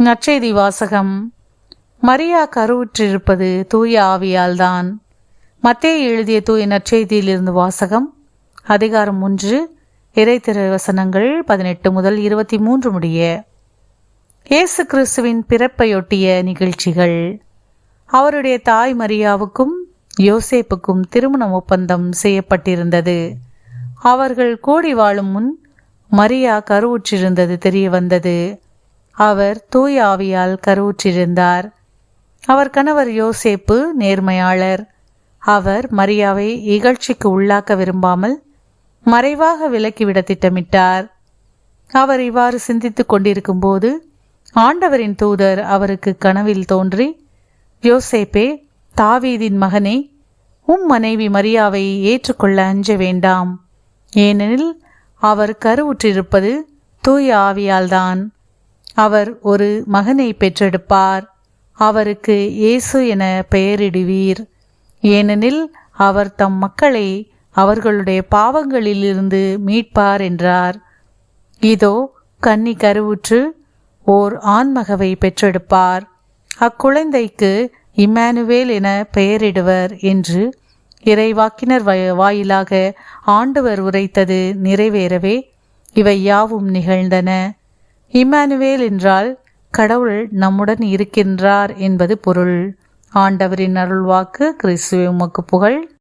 நற்செய்தி வாசகம் மரியா கருவுற்றிருப்பது தூய ஆவியால்தான். மத்தே எழுதிய தூய நற்செய்தியிலிருந்து வாசகம். அதிகாரம் ஒன்று இறைத்திரு வசனங்கள் பதினெட்டு முதல் இருபத்தி மூன்று முடிய. இயேசு கிறிஸ்துவின் பிறப்பையொட்டிய நிகழ்ச்சிகள். அவருடைய தாய் மரியாவுக்கும் யோசேப்புக்கும் திருமண ஒப்பந்தம் செய்யப்பட்டிருந்தது. அவர்கள் கூடி வாழும் முன் மரியா கருவுற்றிருந்தது தெரிய வந்தது. அவர் தூய் ஆவியால் கருவுற்றிருந்தார். அவர் கணவர் யோசேப்பு நேர்மையாளர். அவர் மரியாவை இகழ்ச்சிக்கு உள்ளாக்க விரும்பாமல் மறைவாக விலக்கிவிட திட்டமிட்டார். அவர் இவ்வாறு சிந்தித்துக் கொண்டிருக்கும்போது ஆண்டவரின் தூதர் அவருக்கு கனவில் தோன்றி யோசேப்பே தாவீதின் மகனே உம் மனைவி மரியாவை ஏற்றுக்கொள்ள அஞ்ச வேண்டாம். ஏனெனில் அவர் கருவுற்றிருப்பது தூய ஆவியால்தான் அவர் ஒரு மகனை பெற்றெடுப்பார். அவருக்கு இயேசு என பெயரிடுவீர். ஏனெனில் அவர் தம் மக்களை அவர்களுடைய பாவங்களிலிருந்து மீட்பார் என்றார். இதோ கன்னி கருவுற்று ஓர் ஆண்மகவை பெற்றெடுப்பார். அக்குழந்தைக்கு இம்மானுவேல் என பெயரிடுவர் என்று இறைவாக்கினர் வாயிலாக ஆண்டவர் உரைத்தது நிறைவேறவே இவை யாவும் நிகழ்ந்தன. இம்மானுவேல் என்றால் கடவுள் நம்முடன் இருக்கின்றார் என்பது பொருள். ஆண்டவரின் அருள்வாக்கு கிறிஸ்துவ உமக்கு புகழ்.